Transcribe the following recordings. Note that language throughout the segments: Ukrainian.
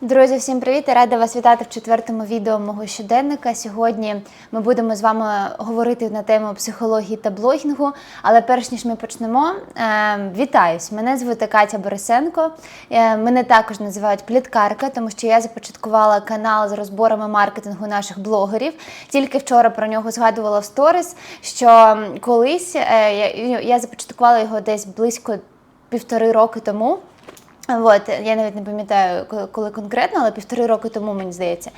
Друзі, всім привіт! Я рада вас вітати в четвертому відео мого щоденника. Сьогодні ми будемо з вами говорити на тему психології та блогінгу. Але перш ніж ми почнемо, е, вітаюсь! Мене звати Катя Борисенко. Е, Мене також називають пліткарка, тому що я започаткувала канал з розборами маркетингу наших блогерів. Тільки вчора про нього згадувала в сторіс, що колись е, я, я започаткувала його десь близько півтори роки тому. От, я навіть не пам'ятаю, коли- конкретно, але півтори роки тому, мені здається.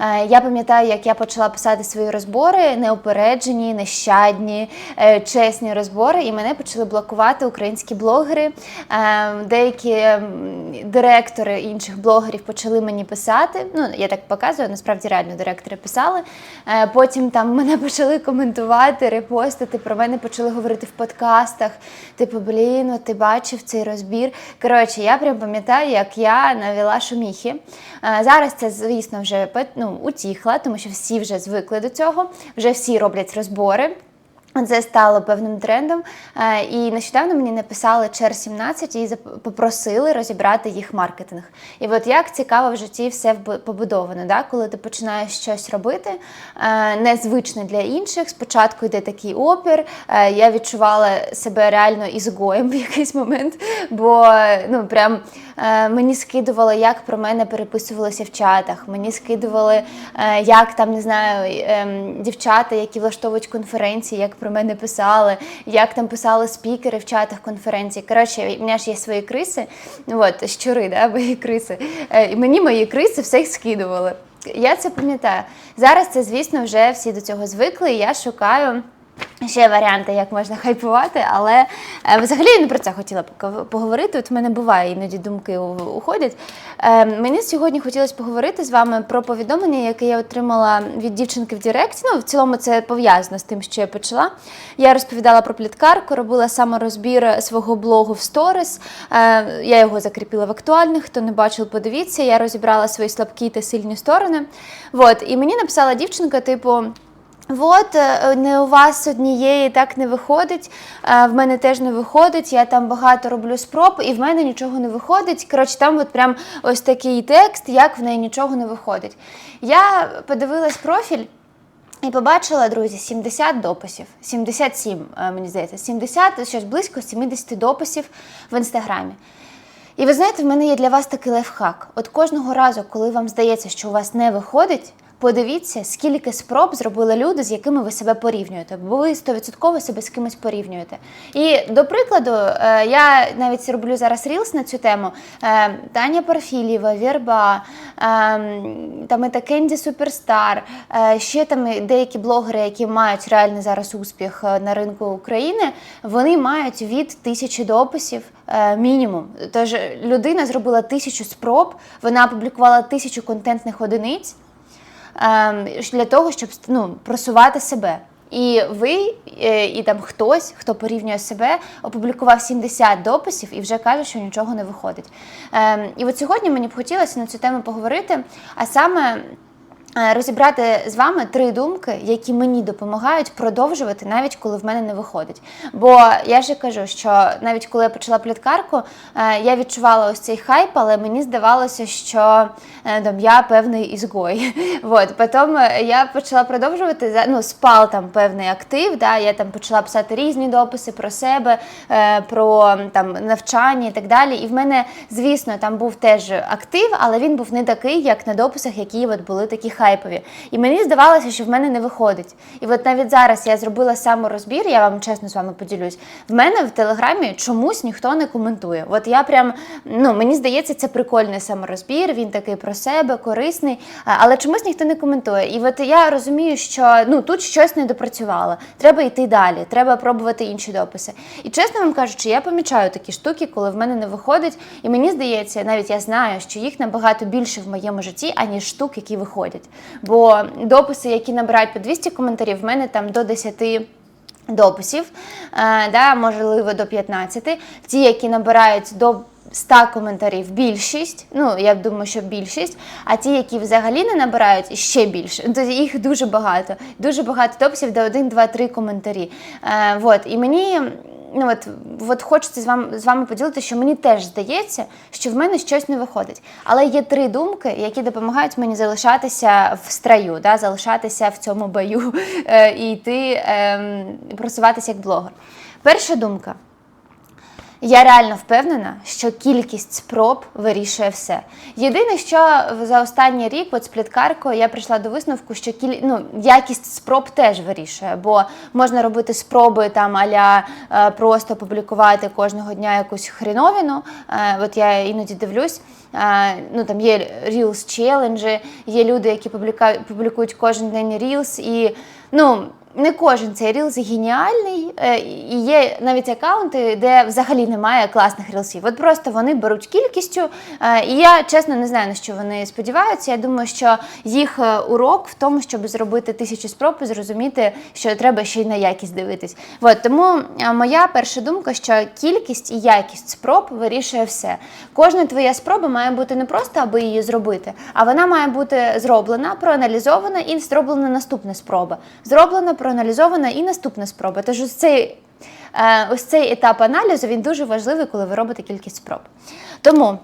Е, Я пам'ятаю, як я почала писати свої розбори, неупереджені, нещадні, е, чесні розбори, і мене почали блокувати українські блогери. Е, Деякі ем, директори інших блогерів почали мені писати. Ну, я так показую, насправді реально директори писали. Потім там мене почали коментувати, репостити, про мене почали говорити в подкастах. Типу, блін, ти бачив цей розбір. Коротше, я прям пам'ятаю, як я навела шуміхи. Е, Зараз це, звісно, вже ну, утіхла, тому що всі вже звикли до цього, вже всі роблять розбори. Це стало певним трендом. Е, І нещодавно мені написали чер 17 і попросили розібрати їх маркетинг. І от як цікаво в житті все побудовано, да? коли ти починаєш щось робити е, незвичне для інших. Спочатку йде такий опір. е, Я відчувала себе реально ізгоєм в якийсь момент, бо ну прям мені скидувало, як про мене переписувалися в чатах. Мені скидували, е, як там не знаю, ем, дівчата, які влаштовують конференції, як про мене писали, як там писали спікери в чатах конференцій. Коротше, у мене ж є свої криси, от щури, да, мої криси. Е, І мені мої криси все скидували. Я це пам'ятаю. Зараз це, звісно, вже всі до цього звикли. і Я шукаю. Ще варіанти, як можна хайпувати, але е, взагалі я не про це хотіла поговорити. От в мене буває іноді думки уходять. Е, мені сьогодні хотілося поговорити з вами про повідомлення, яке я отримала від дівчинки в Директі. Ну, в цілому це пов'язано з тим, що я почала. Я розповідала про пліткарку, робила саморозбір свого блогу в сторіс. Е, я його закріпила в актуальних. Хто не бачив, подивіться. Я розібрала свої слабкі та сильні сторони. От, і мені написала дівчинка, типу. От е, не у вас однієї так не виходить. е, В мене теж не виходить. Я там багато роблю спроб, і в мене нічого не виходить. Коротше, там от прям ось такий текст, як в неї нічого не виходить. Я подивилась профіль. І побачила, друзі, 70 дописів, 77, е, мені здається, 70, щось близько 70 дописів в інстаграмі. І ви знаєте, в мене є для вас такий лайфхак. От кожного разу, коли вам здається, що у вас не виходить, подивіться, скільки спроб зробили люди, з якими ви себе порівнюєте, бо ви 100% себе з кимось порівнюєте. І до прикладу, е, я навіть роблю зараз рілс на цю тему. Е, Таня Парфілєва, Вірба, ем, там і та Кенді Суперстар, е, ще там деякі блогери, які мають реальний зараз успіх е, на ринку України, вони мають від тисячі дописів е, мінімум. Тож людина зробила тисячу спроб, вона опублікувала тисячу контентних одиниць для того, щоб ну, просувати себе. І ви, е, і там хтось, хто порівнює себе, опублікував 70 дописів і вже каже, що нічого не виходить. Ем, І от сьогодні мені б хотілося на цю тему поговорити, а саме. Е, Розібрати з вами три думки, які мені допомагають продовжувати, навіть коли в мене не виходить. Бо я ж кажу, що навіть коли я почала пліткарку, е, я відчувала ось цей хайп, але мені здавалося, що е, там я певний ізгой. Вот. Потім я почала продовжувати ну, спал там певний актив. Да? Я там почала писати різні дописи про себе, про там навчання і так далі. І в мене, звісно, там був теж актив, але він був не такий, як на дописах, які от були такі хайпові. І мені здавалося, що в мене не виходить. І от навіть зараз я зробила саморозбір, я вам чесно з вами поділюсь. В мене в телеграмі чомусь ніхто не коментує. От я прям, ну мені здається, це прикольний саморозбір, він такий про себе, корисний, але чомусь ніхто не коментує. І от я розумію, що ну тут щось не допрацювало. Треба йти далі, треба пробувати інші дописи. І чесно вам кажучи, я помічаю такі штуки, коли в мене не виходить. І мені здається, навіть я знаю, що їх набагато більше в моєму житті, аніж штук, які виходять. Бо дописи, які набирають по 200 коментарів, в мене там до 10 дописів, е, да, можливо, до 15. Ті, які набирають до 100 коментарів, більшість, ну я думаю, що більшість, а ті, які взагалі не набирають, ще більше. Тобто їх дуже багато. Дуже багато дописів, де 1, 2, 3 коментарі. Е, вот. І мені ну от, от хочеться з вами з вами поділити, що мені теж здається, що в мене щось не виходить. Але є три думки, які допомагають мені залишатися в страю, да, залишатися в цьому бою е, і йти е, просуватися як блогер. Перша думка. Я реально впевнена, що кількість спроб вирішує все. Єдине, що за останній рік, от з пліткаркою, я прийшла до висновку, що кіль... ну, якість спроб теж вирішує, бо можна робити спроби там аля е, просто публікувати кожного дня якусь хріновину. Е, от я іноді дивлюсь. е, Ну, там є Reels челенджі, є люди, які публікують кожен день Reels, і ну, не кожен цей рілз геніальний, е, і є навіть акаунти, де взагалі немає класних рілсів. От просто вони беруть кількістю, е, і я чесно не знаю, на що вони сподіваються. Я думаю, що їх е, урок в тому, щоб зробити тисячу спроб і зрозуміти, що треба ще й на якість дивитись. От тому моя перша думка, що кількість і якість спроб вирішує все. Кожна твоя спроба має бути не просто аби її зробити, а вона має бути зроблена, проаналізована і зроблена наступна спроба. Зроблена, проаналізована і наступна спроба. Тож ось цей, е, ось цей етап аналізу він дуже важливий, коли ви робите кількість спроб. Тому.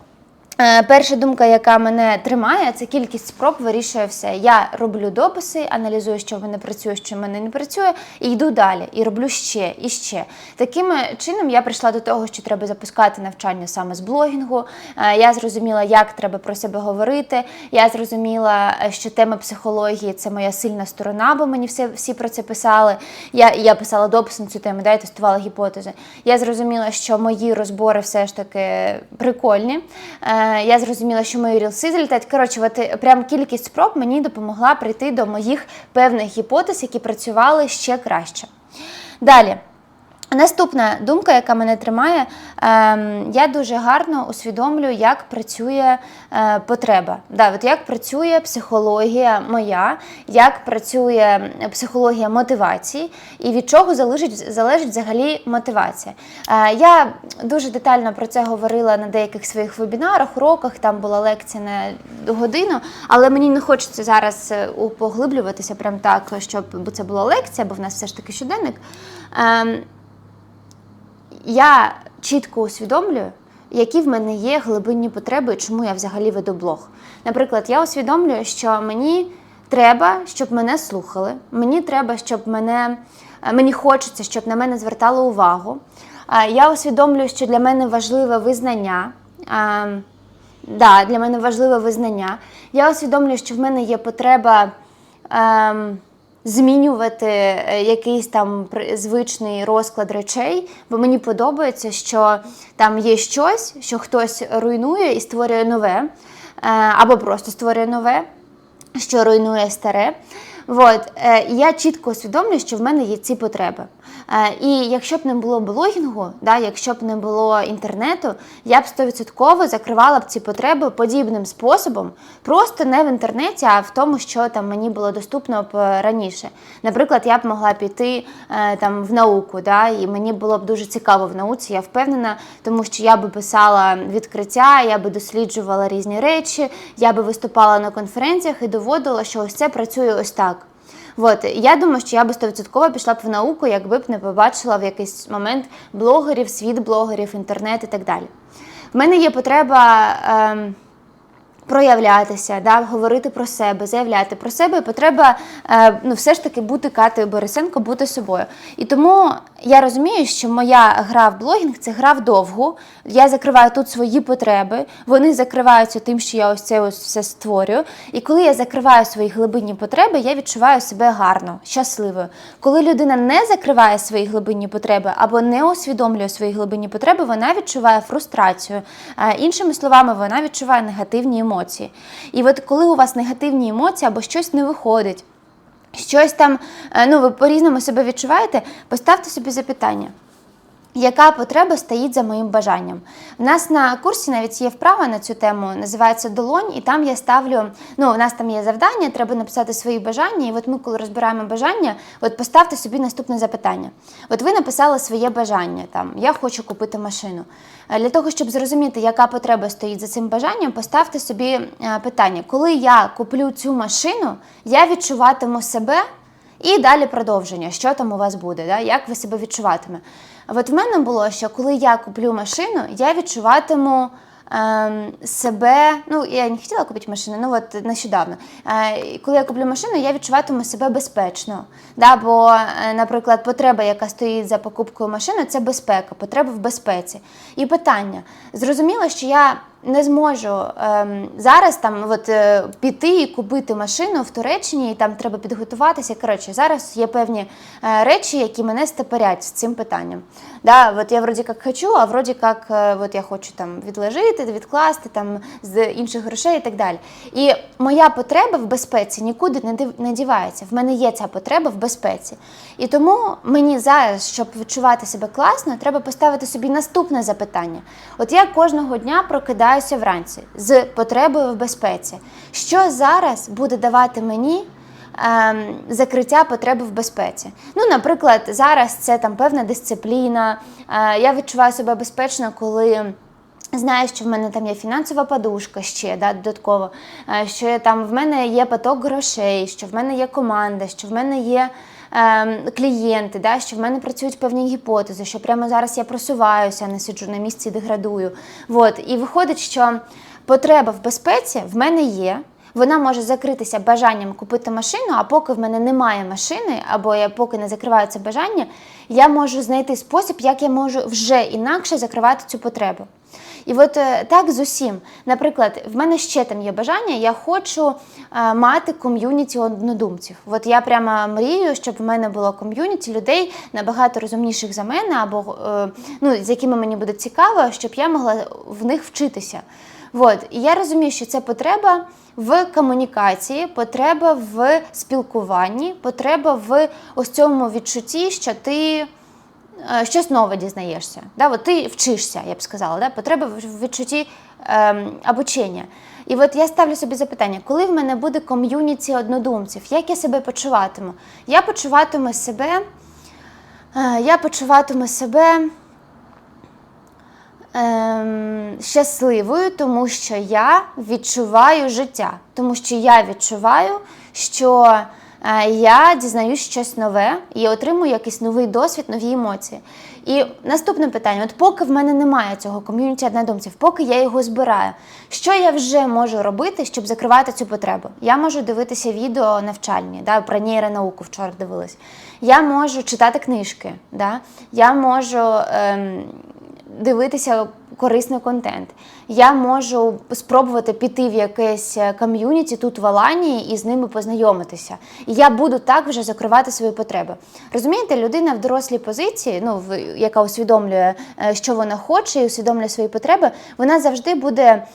Е, Перша думка, яка мене тримає, це кількість спроб вирішує все. Я роблю дописи, аналізую, що в мене працює, що в мене не працює, і йду далі, і роблю ще і ще. Таким чином я прийшла до того, що треба запускати навчання саме з блогінгу. Е, Я зрозуміла, як треба про себе говорити. Я зрозуміла, е, що тема психології це моя сильна сторона, бо мені всі, всі про це писали. Я, я писала допис на цю тему, да, і тестувала гіпотези. Я зрозуміла, що мої розбори все ж таки прикольні. Е, Я зрозуміла, що мої рілси залітають. Коротше, от е, прям кількість спроб мені допомогла прийти до моїх певних гіпотез, які працювали ще краще. Далі. Наступна думка, яка мене тримає, ем, я дуже гарно усвідомлюю, як працює е, потреба. Да, от як працює психологія моя, як працює психологія мотивації і від чого залежить, залежить взагалі мотивація. Е, я дуже детально про це говорила на деяких своїх вебінарах, уроках, там була лекція на годину, але мені не хочеться зараз е, поглиблюватися прям так, щоб це була лекція, бо в нас все ж таки щоденник. Я чітко усвідомлюю, які в мене є глибинні потреби, чому я взагалі веду блог. Наприклад, я усвідомлюю, що мені треба, щоб мене слухали, мені треба, щоб мене е, мені хочеться, щоб на мене звертали увагу. Я усвідомлюю, що для мене важливе визнання. Да, для мене важливе визнання. Я усвідомлюю, що в мене є потреба. Ем, змінювати е, якийсь там звичний розклад речей, бо мені подобається, що там є щось, що хтось руйнує і створює нове, е, або просто створює нове, що руйнує старе. От, е, я чітко усвідомлюю, що в мене є ці потреби. Е, і якщо б не було блогінгу, да, якщо б не було інтернету, я б стовідсотково закривала б ці потреби подібним способом, просто не в інтернеті, а в тому, що там мені було доступно б раніше. Наприклад, я б могла піти е, там в науку, да, і мені було б дуже цікаво в науці, я впевнена, тому що я би писала відкриття, я би досліджувала різні речі, я би виступала на конференціях і доводила, що ось це працює ось так. От я думаю, що я би стовідсотково пішла б в науку, якби б не побачила в якийсь момент блогерів, світ блогерів, інтернет і так далі. В мене є потреба. ем, проявлятися, да, говорити про себе, заявляти про себе, і потреба е, ну, все ж таки бути Катею Борисенко, бути собою. І тому я розумію, що моя гра в блогінг це гра вдовгу. Я закриваю тут свої потреби, вони закриваються тим, що я ось це ось все створюю. І коли я закриваю свої глибинні потреби, я відчуваю себе гарно, щасливою. Коли людина не закриває свої глибинні потреби або не усвідомлює свої глибинні потреби, вона відчуває фрустрацію. Е, Іншими словами, вона відчуває негативні емоції. І от коли у вас негативні емоції або щось не виходить, щось там, е, ну ви по-різному себе відчуваєте, поставте собі запитання. Яка потреба стоїть за моїм бажанням? У нас на курсі навіть є вправа на цю тему, називається долонь, і там я ставлю. Ну, у нас там є завдання, треба написати свої бажання. І от ми, коли розбираємо бажання, от поставте собі наступне запитання. От ви написали своє бажання, там я хочу купити машину. Е, Для того, щоб зрозуміти, яка потреба стоїть за цим бажанням, поставте собі е, питання: коли я куплю цю машину, я відчуватиму себе І далі продовження, що там у вас буде, да? як ви себе відчуватиме. От в мене було, що коли я куплю машину, я відчуватиму ем, себе. Ну, я не хотіла купити машину, ну от нещодавно. Е, коли я куплю машину, я відчуватиму себе безпечно. Да? Бо, е, наприклад, потреба, яка стоїть за покупкою машини, це безпека, потреба в безпеці. І питання: зрозуміло, що я. Не зможу ем, зараз там от, е, піти і купити машину в Туреччині, і там треба підготуватися. Коротше, зараз є певні е, речі, які мене степорять з цим питанням. Да, от я вроді як хочу, а вроді як е, от я хочу там відложити, відкласти там з інших грошей і так далі. І моя потреба в безпеці нікуди не не дівається. В мене є ця потреба в безпеці. І тому мені зараз, щоб відчувати себе класно, треба поставити собі наступне запитання. От я кожного дня прокидаюся вранці з потребою в безпеці. Що зараз буде давати мені? ем, закриття потреби в безпеці. Ну, наприклад, зараз це там певна дисципліна. Е, я відчуваю себе безпечно, коли. Знаю, що в мене там є фінансова подушка ще да, додатково, е, що там в мене є поток грошей, що в мене є команда, що в мене є ем, клієнти, да, що в мене працюють певні гіпотези, що прямо зараз я просуваюся, не сиджу на місці і деградую. От. І виходить, що потреба в безпеці в мене є. Вона може закритися бажанням купити машину, а поки в мене немає машини, або я поки не закриваю це бажання, я можу знайти спосіб, як я можу вже інакше закривати цю потребу. І от е, так з усім. Наприклад, в мене ще там є бажання, я хочу е, мати ком'юніті однодумців. От я прямо мрію, щоб в мене було ком'юніті людей набагато розумніших за мене, або е, ну, з якими мені буде цікаво, щоб я могла в них вчитися. От. І я розумію, що це потреба в комунікації, потреба в спілкуванні, потреба в ось цьому відчутті, що ти щось нове дізнаєшся. Да? От ти вчишся, я б сказала, да? потреба в відчутті ем, обучення. І от я ставлю собі запитання, коли в мене буде ком'юніті однодумців, як я себе почуватиму? Я почуватиму себе, е, я почуватиму себе ем, щасливою, тому що я відчуваю життя, тому що я відчуваю, що е, я дізнаюсь щось нове і отримую якийсь новий досвід, нові емоції. І наступне питання: от поки в мене немає цього ком'юніті однодумців, поки я його збираю, що я вже можу робити, щоб закривати цю потребу? Я можу дивитися відео навчальні, да, про нейронауку вчора дивилась. Я можу читати книжки, да? я можу. Ем, дивитися корисний контент. Я можу спробувати піти в якесь е, ком'юніті тут в Аланії і з ними познайомитися. І я буду так вже закривати свої потреби. Розумієте, людина в дорослій позиції, ну в яка усвідомлює, е, що вона хоче, і усвідомлює свої потреби, вона завжди буде.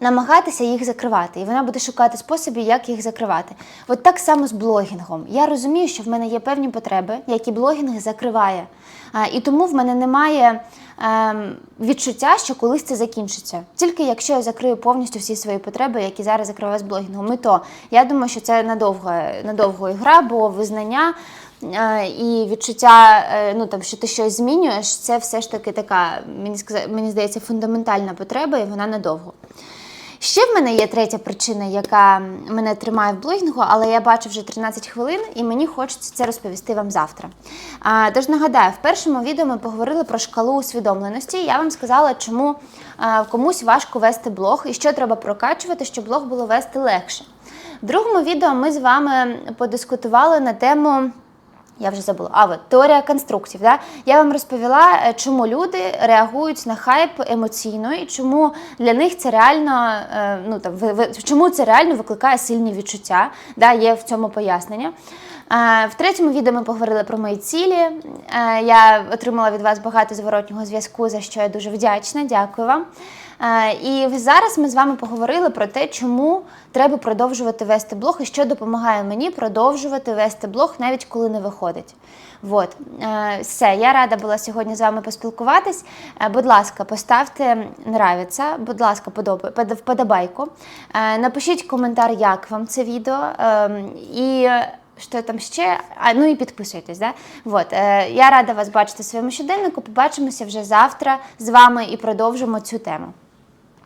Намагатися їх закривати, і вона буде шукати способи, як їх закривати. От так само з блогінгом. Я розумію, що в мене є певні потреби, які блогінг закриває. І тому в мене немає ем, відчуття, що колись це закінчиться. Тільки якщо я закрию повністю всі свої потреби, які зараз закриваю з блогінгом. І то я думаю, що це надовго, надовго ігра, бо визнання. е, І відчуття, е, ну там що ти щось змінюєш, це все ж таки така, мені мені здається, фундаментальна потреба, і вона надовго. Ще в мене є третя причина, яка мене тримає в блогінгу, але я бачу вже 13 хвилин, і мені хочеться це розповісти вам завтра. А, тож нагадаю, в першому відео ми поговорили про шкалу усвідомленості. Я вам сказала, чому а, комусь важко вести блог і що треба прокачувати, щоб блог було вести легше. В другому відео ми з вами подискутували на тему. Я вже забула. А от теорія конструктів. Да? Я вам розповіла, е, чому люди реагують на хайп емоційно і чому для них це реально, е, ну там чому це реально викликає сильні відчуття. Да? Є в цьому пояснення. Е, В третьому відео ми поговорили про мої цілі. Я отримала від вас багато зворотнього зв'язку, за що я дуже вдячна. Дякую вам. Е, І зараз ми з вами поговорили про те, чому треба продовжувати вести блог і що допомагає мені продовжувати вести блог, навіть коли не виходить. Вот. Е, Все, я рада була сьогодні з вами поспілкуватись. Е, Будь ласка, поставте нравиться, будь ласка, подоб- вподобайку. Напишіть коментар, як вам це відео. Ем, І що там ще? А, ну і підписуйтесь. Да? Вот. Е, Я рада вас бачити в своєму щоденнику. Побачимося вже завтра з вами і продовжимо цю тему.